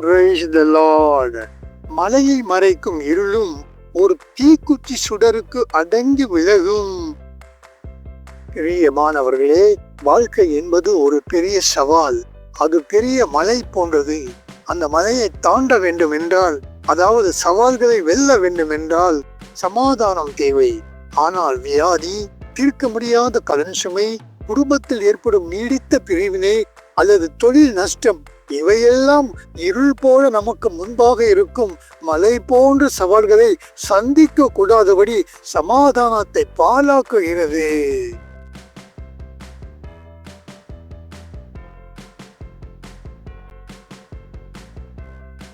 Praise the மலையை மறைக்கும் இருளும் ஒரு தீக்குச்சி சுடருக்கு அடங்கி விலகும். பிரியமானவர்களே வாழ்க்கை என்பது ஒரு பெரிய சவால். அது பெரிய மலை போன்றது. அந்த மலையை தாண்ட வேண்டும் என்றால் அதாவது சவால்களை வெல்ல வேண்டும் என்றால் சமாதானம் தேவை. ஆனால் வியாதி தீர்க்க முடியாத கடன் சுமை குடும்பத்தில் ஏற்படும் நீடித்த பிரிவினை அல்லது தொழில் நஷ்டம் இவையெல்லாம் இருள் போல நமக்கு முன்பாக இருக்கும் மலை போன்ற சவால்களை சந்திக்க கூடாதபடி சமாதானத்தை பாலாக்குகிறது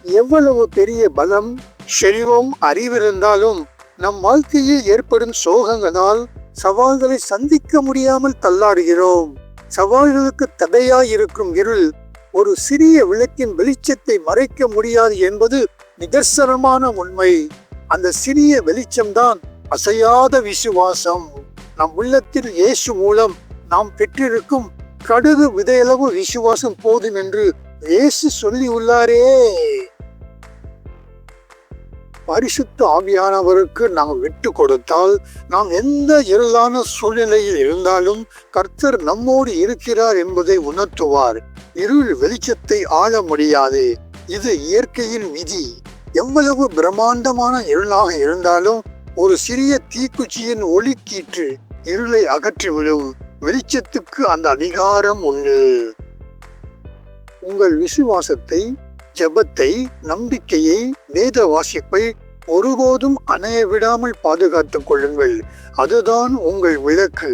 எவ்வளவு பெரிய பலம் செல்வம் அறிவிருந்தாலும் நம் வாழ்க்கையில் ஏற்படும் சோகங்களால் சவால்களை சந்திக்க முடியாமல் தள்ளாடுகிறோம். சவால்களுக்கு தடையாய் இருக்கும் இருள் ஒரு சிறிய விளக்கின் வெளிச்சத்தை மறைக்க முடியாது என்பது நிதர்சனமான உண்மை. அந்த சிறிய வெளிச்சம்தான் அசையாத விசுவாசம். நம் உள்ளத்தில் இயேசு மூலம் நாம் பெற்றிருக்கும் கடுகு விதையளவு விசுவாசம் போதும் என்று இயேசு சொல்லி உள்ளாரே பரிசுத்த ஆவியானவருக்கு நாம் விட்டு கொடுத்தால் நாம் எந்த இருளான சூழ்நிலையில் இருந்தாலும் கர்த்தர் நம்மோடு இருக்கிறார் என்பதை உணர்த்துவார். இருள் வெளிச்சத்தை ஆள முடியாது. இது இயற்கையின் விதி. எவ்வளவு பிரம்மாண்டமான இருளாக இருந்தாலும் ஒரு சிறிய தீக்குச்சியின் ஒளி கீற்று இருளை அகற்றிவிடும். வெளிச்சத்துக்கு அந்த அதிகாரம் உண்டு. உங்கள் விசுவாசத்தை ஜெபத்தை நம்பிக்கையை வேத வாசிப்பை ஒருபோதும் அணைய விடாமல் பாதுகாத்துக் கொள்ளுங்கள். அதுதான் உங்கள் விளக்கு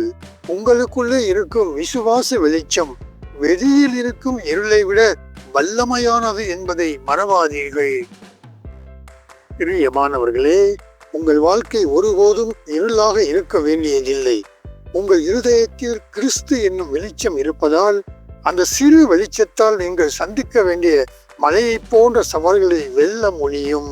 உங்களுக்குள்ளே இருக்கும் விசுவாச வெளிச்சம் வெளியில் இருக்கும் இருளை விட வல்லமையானது என்பதை மறவாதீர்கள். பிரியமானவர்களே உங்கள் வாழ்க்கை ஒருபோதும் இருளாக இருக்க வேண்டியதில்லை. உங்கள் இருதயத்தில் கிறிஸ்து என்னும் வெளிச்சம் இருப்பதால் அந்த சிறு வெளிச்சத்தால் நீங்கள் சந்திக்க வேண்டிய மலையை போன்ற சவால்களை வெல்ல முடியும்.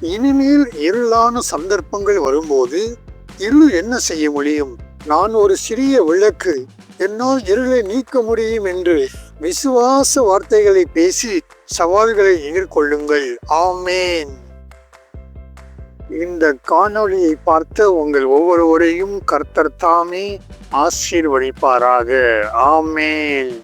இனிமேல் இருளான சந்தர்ப்பங்கள் வரும்போது இருள் என்ன செய்ய முடியும்? நான் ஒரு சிறிய விளக்கு. என்னால் இருளை நீக்க முடியும் என்று விசுவாச வார்த்தைகளை பேசி சவால்களை எதிர்கொள்ளுங்கள். ஆமேன். இந்த காணொளியை பார்த்த உங்கள் ஒவ்வொருவரையும் கர்த்தர் தாமே ஆசீர்வதிப்பாராக. ஆமேன்.